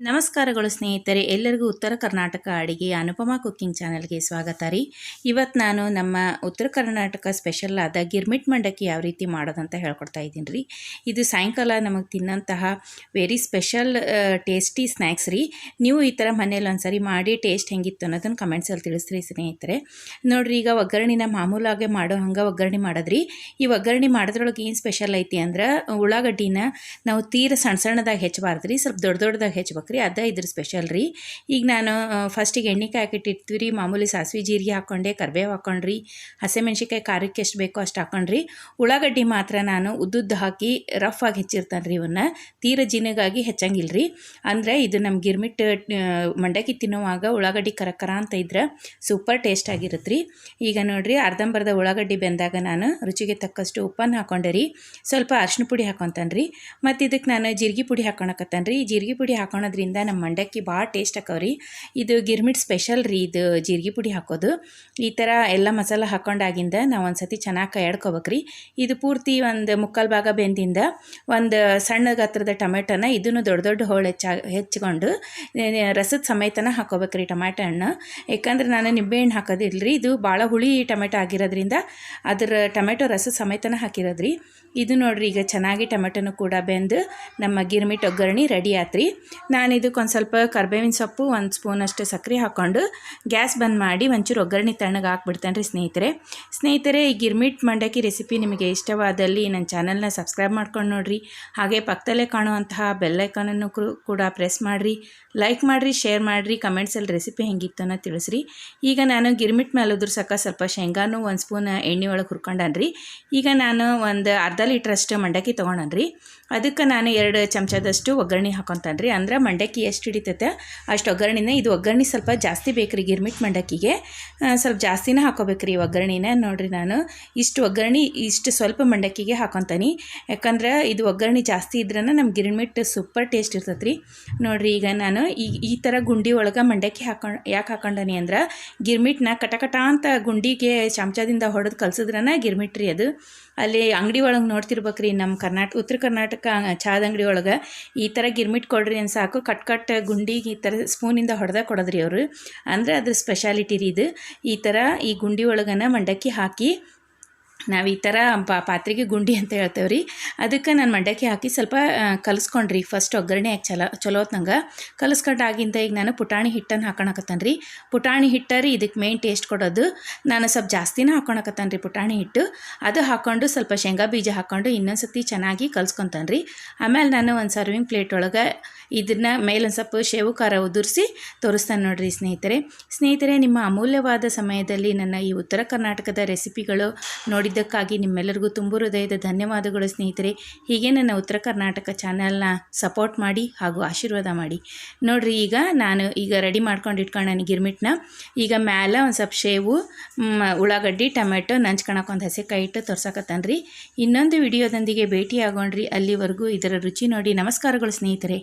ನಮಸ್ಕಾರಗಳು ಸ್ನೇಹಿತರೆ, ಎಲ್ಲರಿಗೂ ಉತ್ತರ ಕರ್ನಾಟಕ ಅಡಿಗೆ ಅನುಪಮ ಕುಕ್ಕಿಂಗ್ ಚಾನಲ್ಗೆ ಸ್ವಾಗತ ರೀ. ಇವತ್ತು ನಾನು ನಮ್ಮ ಉತ್ತರ ಕರ್ನಾಟಕ ಸ್ಪೆಷಲ್ ಆದ ಗಿರ್ಮಿಟ್ ಮಂಡಕ್ಕಿ ಯಾವ ರೀತಿ ಮಾಡೋದಂತ ಹೇಳ್ಕೊಡ್ತಾ ಇದ್ದೀನಿ ರೀ. ಇದು ಸಾಯಂಕಾಲ ನಮಗೆ ತಿನ್ನಂತಹ ವೆರಿ ಸ್ಪೆಷಲ್ ಟೇಸ್ಟಿ ಸ್ನ್ಯಾಕ್ಸ್ ರೀ. ನೀವು ಈ ಥರ ಮನೇಲಿ ಒಂದ್ಸರಿ ಮಾಡಿ ಟೇಸ್ಟ್ ಹೆಂಗಿತ್ತು ಅನ್ನೋದನ್ನು ಕಮೆಂಟ್ಸಲ್ಲಿ ತಿಳಿಸ್ರಿ ಸ್ನೇಹಿತರೆ. ನೋಡಿರಿ, ಈಗ ಒಗ್ಗರಣಿನ ಮಾಮೂಲಾಗೆ ಮಾಡೋ ಹಂಗೆ ಒಗ್ಗರಣೆ ಮಾಡೋದ್ರಿ. ಈ ಒಗ್ಗರಣೆ ಮಾಡೋದ್ರೊಳಗೆ ಏನು ಸ್ಪೆಷಲ್ ಐತಿ ಅಂದ್ರೆ ಉಳ್ಳಾಗಡ್ಡಿನ ನಾವು ತೀರ ಸಣ್ಣ ಸಣ್ಣದಾಗ ಹೆಚ್ಚಬಾರ್ದು ರೀ ಸ್ವಲ್ಪ ದೊಡ್ಡ ದೊಡ್ಡದಾಗಿ ಹೆಚ್ಚಬೇಕು. ರೀ ಅದ ಇದ್ರ ಸ್ಪೆಷಲ್ ರೀ. ಈಗ ನಾನು ಫಸ್ಟಿಗೆ ಎಣ್ಣೆಕಾಯಿ ಹಾಕಿಟ್ಟಿರ್ತೀವಿ ರೀ, ಮಾಮೂಲಿ ಸಾಸಿವೆ ಜೀರಿಗೆ ಹಾಕ್ಕೊಂಡೆ ಕರಿಬೇವು ಹಾಕ್ಕೊಂಡ್ರಿ ಹಸಿಮೆಣ್ಸಿಕಾಯಿ ಖಾರಕ್ಕೆ ಎಷ್ಟು ಬೇಕೋ ಅಷ್ಟು ಹಾಕ್ಕೊಂಡ್ರಿ ಉಳ್ಳಾಗಡ್ಡಿ ಮಾತ್ರ ನಾನು ಉದ್ದುದ್ದು ಹಾಕಿ ರಫ್ ಆಗಿ ಹೆಚ್ಚಿರ್ತಾನೆ ರೀ ಇವನ್ನ ತೀರ ಜಿನಗಾಗಿ ಹೆಚ್ಚಂಗಿಲ್ಲ ರೀ ಅಂದರೆ ಇದು ನಮ್ಮ ಗಿರ್ಮಿಟ್ ಮಂಡಕ್ಕಿ ತಿನ್ನುವಾಗ ಉಳ್ಳಾಗಡ್ಡಿ ಕರಕರ ಅಂತ ಇದ್ರೆ ಸೂಪರ್ ಟೇಸ್ಟ್ ಆಗಿರುತ್ತೆ ರೀ ಈಗ ನೋಡಿರಿ ಅರ್ಧಂಬರ್ಧ ಉಳ್ಳಾಗಡ್ಡಿ ಬೆಂದಾಗ ನಾನು ರುಚಿಗೆ ತಕ್ಕಷ್ಟು ಉಪ್ಪನ್ನು ಹಾಕೊಂಡೆ ರೀ. ಸ್ವಲ್ಪ ಅರ್ಶಿನ ಪುಡಿ ಹಾಕೊತಾನೆ ರೀ ಮತ್ತು ಇದಕ್ಕೆ ನಾನು ಜೀರಿಗೆ ಪುಡಿ ಹಾಕೊಳಕತ್ತಾನೆ ರೀ ಜೀರಿಗೆ ಪುಡಿ ಹಾಕೊಳೋದ್ರಿಂದ ನಮ್ಮ ಮಂಡಕ್ಕಿ ಭಾಳ ಟೇಸ್ಟ್ ಆಕವ್ರಿ ಇದು ಗಿರ್ಮಿಟ್ ಸ್ಪೆಷಲ್ ರೀ ಇದು ಜೀರಿಗೆ ಪುಡಿ ಹಾಕೋದು. ಈ ಥರ ಎಲ್ಲ ಮಸಾಲ ಹಾಕೊಂಡಾಗಿಂದ ನಾವು ಒಂದು ಸತಿ ಚೆನ್ನಾಗಿ ಕೈಯಾಡ್ಕೋಬೇಕು ರೀ ಇದು ಪೂರ್ತಿ ಒಂದು ಮುಕ್ಕಾಲು ಭಾಗ ಬೆಂದಿಂದ ಒಂದು ಸಣ್ಣ ಗಾತ್ರದ ಟೊಮೆಟೊನ ಇದನ್ನು ದೊಡ್ಡ ದೊಡ್ಡ ಹೋಳು ಹೆಚ್ಚ ಹೆಚ್ಚಿಕೊಂಡು ರಸದ ಸಮೇತನ ಹಾಕೋಬೇಕು ರೀ ಟೊಮೆಟೊ ಹಣ್ಣು. ಯಾಕಂದ್ರೆ ನಾನು ನಿಂಬೆಹಣ್ಣು ಹಾಕೋದಿಲ್ಲ ರೀ ಇದು ಭಾಳ ಹುಳಿ ಟೊಮೆಟೊ ಆಗಿರೋದ್ರಿಂದ ಅದರ ಟೊಮೆಟೊ ರಸ ಸಮೇತನ ಹಾಕಿರೋದ್ರಿ. ಇದು ನೋಡ್ರಿ ಈಗ ಚೆನ್ನಾಗಿ ಟೊಮೆಟೊನು ಕೂಡ ಬೆಂದು ನಮ್ಮ ಗಿರ್ಮಿಟ್ ಒಗ್ಗರಣೆ ರೆಡಿ ಆತ್ರಿ. ನಾನು ಒಂದು ಸ್ವಲ್ಪ ಕರ್ಬೇವಿನ ಸೊಪ್ಪು, ಒಂದು ಸ್ಪೂನಷ್ಟು ಸಕ್ಕರೆ ಹಾಕ್ಕೊಂಡು ಗ್ಯಾಸ್ ಬಂದ್ ಮಾಡಿ ಒಂಚೂರು ಒಗ್ಗರಣೆ ತಣ್ಣಗೆ ಹಾಕ್ಬಿಡ್ತೇನೆ ರೀ ಸ್ನೇಹಿತರೆ. ಸ್ನೇಹಿತರೆ, ಈ ಗಿರ್ಮಿಟ್ ಮಂಡಕ್ಕಿ ರೆಸಿಪಿ ನಿಮಗೆ ಇಷ್ಟವಾದಲ್ಲಿ ನನ್ನ ಚಾನಲ್ನ ಸಬ್ಸ್ಕ್ರೈಬ್ ಮಾಡ್ಕೊಂಡು ನೋಡಿರಿ. ಹಾಗೆ ಪಕ್ಕದಲ್ಲೇ ಕಾಣುವಂತಹ ಬೆಲ್ಲೈಕಾನನ್ನು ಕೂಡ ಪ್ರೆಸ್ ಮಾಡಿರಿ. ಲೈಕ್ ಮಾಡಿರಿ ಶೇರ್ ಮಾಡಿರಿ ಕಮೆಂಟ್ಸಲ್ಲಿ ರೆಸಿಪಿ ಹೆಂಗಿತ್ತು ಅನ್ನೋ ತಿಳಿಸ್ರಿ. ಈಗ ನಾನು ಗಿರ್ಮಿಟ್ ಮೇಲೆ ಉದುರ್ಸಕ್ಕೆ ಸ್ವಲ್ಪ ಶೇಂಗಾನು ಒಂದು ಸ್ಪೂನ್ ಎಣ್ಣೆ ಒಳಗೆ ಹುರ್ಕೊಂಡನ್ರಿ. ಈಗ ನಾನು ಒಂದು ಅರ್ಧ ಲೀಟ್ರಷ್ಟು ಮಂಡಕ್ಕಿ ತೊಗೊಂಡನ್ರಿ. ಅದಕ್ಕೆ ನಾನು ಎರಡು ಚಮಚದಷ್ಟು ಒಗ್ಗರಣೆ ಹಾಕೊತಾನ್ರಿ. ಅಂದ್ರೆ ಮಂಡಕ್ಕಿ ಎಷ್ಟು ಹಿಡಿತೈತೆ? ಅಷ್ಟು ಒಗ್ಗರಣೆನ ಇದು ಒಗ್ಗರಣೆ ಸ್ವಲ್ಪ ಜಾಸ್ತಿ ಬೇಕು ರೀ ಗಿರ್ಮಿಟ್ ಮಂಡಕ್ಕಿಗೆ. ಸ್ವಲ್ಪ ಜಾಸ್ತಿನೇ ಹಾಕೋಬೇಕು ರೀ ಒಗ್ಗರಣೆನ. ನೋಡಿರಿ ನಾನು ಇಷ್ಟು ಒಗ್ಗರಣೆ ಇಷ್ಟು ಸ್ವಲ್ಪ ಮಂಡಕ್ಕಿಗೆ ಹಾಕೊತಾನೆ. ಯಾಕಂದ್ರೆ ಇದು ಒಗ್ಗರಣೆ ಜಾಸ್ತಿ ಇದ್ರೆ ನಮ್ಮ ಗಿರ್ಮಿಟ್ ಸೂಪರ್ ಟೇಸ್ಟ್ ಇರ್ತೈತೆ ರೀ ನೋಡಿರಿ ಈಗ ನಾನು ಈ ಈ ಥರ ಗುಂಡಿ ಒಳಗೆ ಮಂಡಕ್ಕಿ ಹಾಕೊಂಡು ಯಾಕೆ ಹಾಕೊಂಡನಿ ಅಂದ್ರೆ ಗಿರ್ಮಿಟ್ನ ಕಟಕಟ ಅಂತ ಗುಂಡಿಗೆ ಚಮಚದಿಂದ ಹೊಡೆದು ಕಲ್ಸಿದ್ರನ ಗಿರ್ಮಿಟ್ ರೀ ಅದು. ಅಲ್ಲಿ ಅಂಗಡಿ ಒಳಗೆ ನೋಡ್ತಿರ್ಬೇಕ್ರಿ ನಮ್ಮ ಕರ್ನಾಟಕ ಉತ್ತರ ಕರ್ನಾಟಕ ಚಾದ ಅಂಗಡಿ ಒಳಗೆ ಈ ಥರ ಗಿರ್ಮಿಟ್ ಕೊಡ್ರಿ ಅಂತ ಸಾಕು ಕಟ್ ಕಟ್ ಗುಂಡಿಗೆ ಈ ಥರ ಸ್ಪೂನಿಂದ ಹೊಡೆದ ಕೊಡೋದ್ರಿ ಅವರು. ಅಂದರೆ ಅದ್ರ ಸ್ಪೆಷಾಲಿಟಿ ರೀ ಇದು. ಈ ಥರ ಈ ಗುಂಡಿ ಒಳಗನ ಮಂಡಕ್ಕಿ ಹಾಕಿ ನಾವು ಈ ಥರ ಪಾತ್ರೆಗೆ ಗುಂಡಿ ಅಂತ ಹೇಳ್ತೇವೆ ರೀ ಅದಕ್ಕೆ ನಾನು ಮಂಡಕ್ಕಿ ಹಾಕಿ ಸ್ವಲ್ಪ ಕಲಿಸ್ಕೊಂಡ್ರಿ. ಫಸ್ಟ್ ಒಗ್ಗರಣೆ ಹಾಕಿ ಚಲೋ ಚಲೋ ಹೊತ್ನಂಗೆ ಕಲಿಸ್ಕೊಂಡಾಗಿಂದ ಈಗ ನಾನು ಪುಟಾಣಿ ಹಿಟ್ಟನ್ನು ಹಾಕೊಳಕತ್ತಾನೆ ರೀ ಪುಟಾಣಿ ಹಿಟ್ಟ ರೀ ಇದಕ್ಕೆ ಮೇನ್ ಟೇಸ್ಟ್ ಕೊಡೋದು ನಾನು ಸ್ವಲ್ಪ ಜಾಸ್ತಿನೇ ಹಾಕೊಳಕತ್ತಾನೆ ರೀ ಪುಟಾಣಿ ಹಿಟ್ಟು. ಅದು ಹಾಕ್ಕೊಂಡು ಸ್ವಲ್ಪ ಶೇಂಗಾ ಬೀಜ ಹಾಕ್ಕೊಂಡು ಇನ್ನೊಂದು ಸರ್ತಿ ಚೆನ್ನಾಗಿ ಕಲ್ಸ್ಕೊತಾನೆ ರೀ ಆಮೇಲೆ ನಾನು ಒಂದು ಸರ್ವಿಂಗ್ ಪ್ಲೇಟ್ ಒಳಗೆ ಇದನ್ನು ಮೇಲೊಂದು ಸ್ವಲ್ಪ ಶೇವು ಖಾರ ಉದುರಿಸಿ ತೋರಿಸ್ತಾನೆ ನೋಡಿರಿ ಸ್ನೇಹಿತರೆ. ಸ್ನೇಹಿತರೆ, ನಿಮ್ಮ ಅಮೂಲ್ಯವಾದ ಸಮಯದಲ್ಲಿ ನನ್ನ ಈ ಉತ್ತರ ಕರ್ನಾಟಕದ ರೆಸಿಪಿಗಳು ನೋಡಿದ್ದಕ್ಕಾಗಿ ನಿಮ್ಮೆಲ್ಲರಿಗೂ ತುಂಬ ಹೃದಯದ ಧನ್ಯವಾದಗಳು ಸ್ನೇಹಿತರೆ. ಹೀಗೆ ನನ್ನ ಉತ್ತರ ಕರ್ನಾಟಕ ಚಾನಲ್ನ ಸಪೋರ್ಟ್ ಮಾಡಿ ಹಾಗೂ ಆಶೀರ್ವಾದ ಮಾಡಿ. ನೋಡಿರಿ, ಈಗ ನಾನು ಈಗ ರೆಡಿ ಮಾಡ್ಕೊಂಡು ಇಟ್ಕೊಂಡು ನಾನು ಗಿರ್ಮಿಟ್ನ. ಈಗ ಮ್ಯಾಲೆ ಒಂದು ಸ್ವಲ್ಪ ಶೇವು ಉಳ್ಳಾಗಡ್ಡಿ, ಟೊಮೆಟೊ ನಂಚ್ಕೊಳಕ್ಕೆ ಒಂದು ಹಸೆಕಾಯಿ ಇಟ್ಟು ತೋರ್ಸಕತ್ತನ್ರಿ. ಇನ್ನೊಂದು ವಿಡಿಯೋದೊಂದಿಗೆ ಭೇಟಿ ಆಗೋಣ್ರಿ ಅಲ್ಲಿವರೆಗೂ ಇದರ ರುಚಿ ನೋಡಿ ನಮಸ್ಕಾರಗಳು ಸ್ನೇಹಿತರೆ.